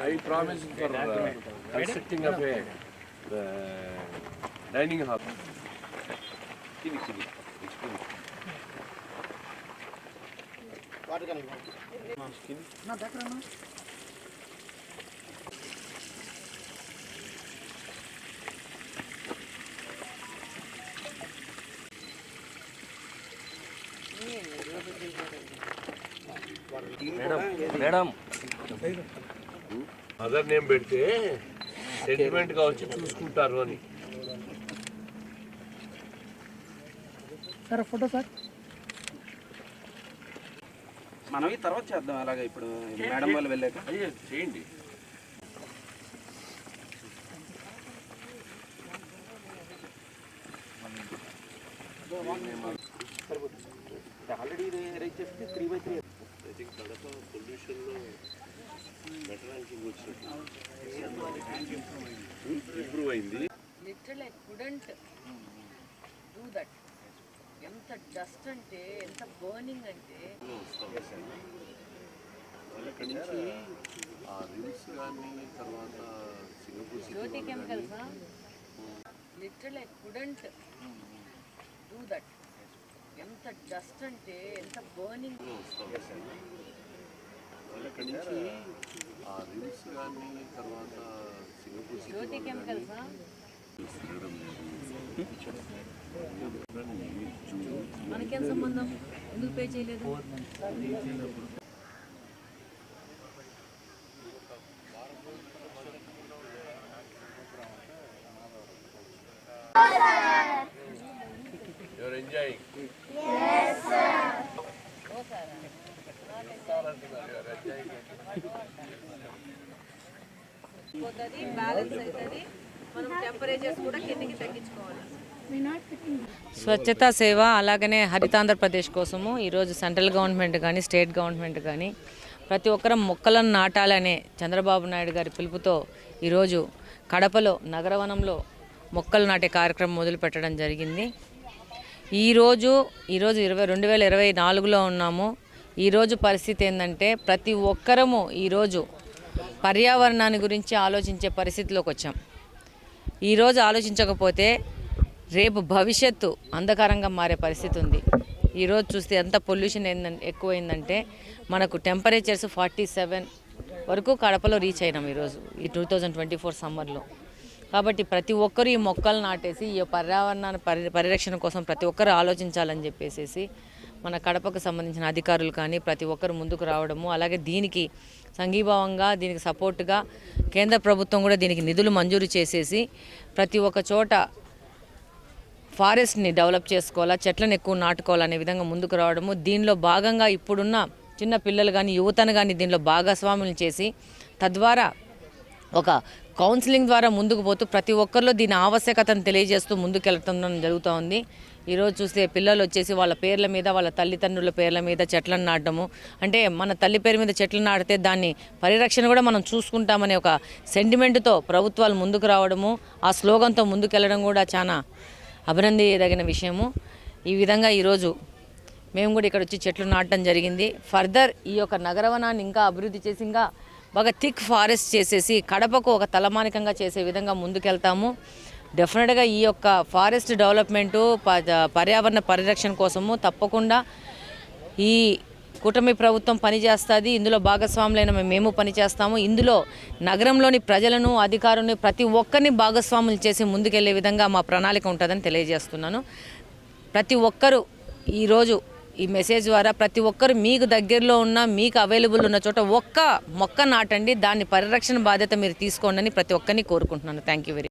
I promise for uh, constructing of a the dining hall. Kini, kini. Explain. Madam mother name పెడితే సెంటిమెంట్గా వచ్చి చూసుకుంటారు అని. Sir photo sir. మనం ఈ తర్వాత చేద్దాం అలాగే ఇప్పుడు మేడం వాళ్ళు వెళ్ళాక. చేయండి. ఆల్రెడీ ఇది అరేంజ్ చేస్తే three by three think Kadapa పొల్యూషన్లో better ranking వచ్చినట్టు ఇంప్రూవ్ అయింది. Literal I couldn't do that ఎంత డస్ట్ అంటే ఎంత బర్నింగ్ అంటే. అక్కడి నుంచి ఆ రిల్స్ కానీ తర్వాత Singapore Jyothi chemicals literal I couldn't do that ఎంత డస్ట్ అంటే ఎంత బర్నింగ్. అక్కడి నుంచి ఆ రిల్స్ కానీ తర్వాత సింగపూర్ జ్యోతి కెమికల్స్? మనకేం సంబంధం? ఎందుకు పే చేయలేదు? యువర్ ఎంజాయింగ్ పోతుంది బ్యాలెన్స్ అవుతుంది మనం టెంపరేచర్స్ కూడా తగ్గించుకోవాలి స్వచ్ఛతా సేవ అలాగనే హరితాంధ్రప్రదేశ్ కోసము ఈరోజు సెంట్రల్ గవర్నమెంట్ కానీ స్టేట్ గవర్నమెంట్ కానీ ప్రతి ఒక్కరం మొక్కలను నాటాలనే చంద్రబాబు నాయుడు గారి పిలుపుతో ఈరోజు కడపలో నగరవనంలో మొక్కలు నాటే కార్యక్రమం మొదలు పెట్టడం జరిగింది. ఈరోజు ఈరోజు ఇరవై రెండు వేల ఇరవై నాలుగులో ఉన్నాము. ఈరోజు పరిస్థితి ఏంటంటే ప్రతి ఒక్కరము ఈరోజు పర్యావరణాన్ని గురించి ఆలోచించే పరిస్థితిలోకి వచ్చాం. ఈరోజు ఆలోచించకపోతే రేపు భవిష్యత్తు అంధకారంగా మారే పరిస్థితి ఉంది. ఈరోజు చూస్తే ఎంత పొల్యూషన్ ఏందంటే ఎక్కువైందంటే మనకు టెంపరేచర్స్ ఫార్టీ సెవెన్ వరకు కడపలో రీచ్ అయినాం ఈరోజు ఈ టూ థౌజండ్ ట్వంటీ ఫోర్ సమ్మర్లో. కాబట్టి ప్రతి ఒక్కరు ఈ మొక్కలు నాటేసి ఈ పర్యావరణాన్ని పరి పరిరక్షణ కోసం ప్రతి ఒక్కరు ఆలోచించాలని చెప్పేసి మన కడపకు సంబంధించిన అధికారులు కానీ ప్రతి ఒక్కరు ముందుకు రావడము అలాగే దీనికి సంఘీభావంగా దీనికి సపోర్టుగా కేంద్ర ప్రభుత్వం కూడా దీనికి నిధులు మంజూరు చేసేసి ప్రతి ఒక్క చోట ఫారెస్ట్ని డెవలప్ చేసుకోవాలా చెట్లను ఎక్కువ నాటుకోవాలనే విధంగా ముందుకు రావడము దీనిలో భాగంగా ఇప్పుడున్న చిన్న పిల్లలు కానీ యువతను కానీ దీనిలో భాగస్వాములు చేసి తద్వారా ఒక కౌన్సిలింగ్ ద్వారా ముందుకు పోతూ ప్రతి ఒక్కరిలో దీని ఆవశ్యకతను తెలియజేస్తూ ముందుకెళ్తుండడం జరుగుతూ ఉంది. ఈరోజు చూస్తే పిల్లలు వచ్చేసి వాళ్ళ పేర్ల మీద వాళ్ళ తల్లిదండ్రుల పేర్ల మీద చెట్లను నాటము అంటే మన తల్లి పేరు మీద చెట్లు నాటితే దాన్ని పరిరక్షణ కూడా మనం చూసుకుంటామనే ఒక సెంటిమెంట్తో ప్రభుత్వాలు ముందుకు రావడము ఆ స్లోగన్తో ముందుకెళ్ళడం కూడా చాలా అభినందించదగిన విషయము. ఈ విధంగా ఈరోజు మేము కూడా ఇక్కడ వచ్చి చెట్లు నాటడం జరిగింది. ఫర్దర్ ఈ యొక్క నగరవనాన్ని ఇంకా అభివృద్ధి చేసి ఇంకా బాగా థిక్ ఫారెస్ట్ చేసేసి కడపకు ఒక తలమానికంగా చేసే విధంగా ముందుకెళ్తాము. డెఫినెట్గా ఈ యొక్క ఫారెస్ట్ డెవలప్మెంటు ప- పర్యావరణ పరిరక్షణ కోసము తప్పకుండా ఈ కూటమి ప్రభుత్వం పనిచేస్తుంది. ఇందులో భాగస్వాములైన మేము పనిచేస్తాము. ఇందులో నగరంలోని ప్రజలను అధికారులను ప్రతి ఒక్కరిని భాగస్వాములు చేసి ముందుకెళ్ళే విధంగా మా ప్రణాళిక ఉంటుందని తెలియజేస్తున్నాను. ప్రతి ఒక్కరూ ఈరోజు ఈ మెసేజ్ ద్వారా ప్రతి ఒక్కరు మీకు దగ్గరలో ఉన్న మీకు అవైలబుల్ ఉన్న చోట ఒక్క మొక్క నాటండి. దాని పరిరక్షణ బాధ్యత మీరు తీసుకోండి అని ప్రతి ఒక్కరిని కోరుకుంటున్నాను. Thank you very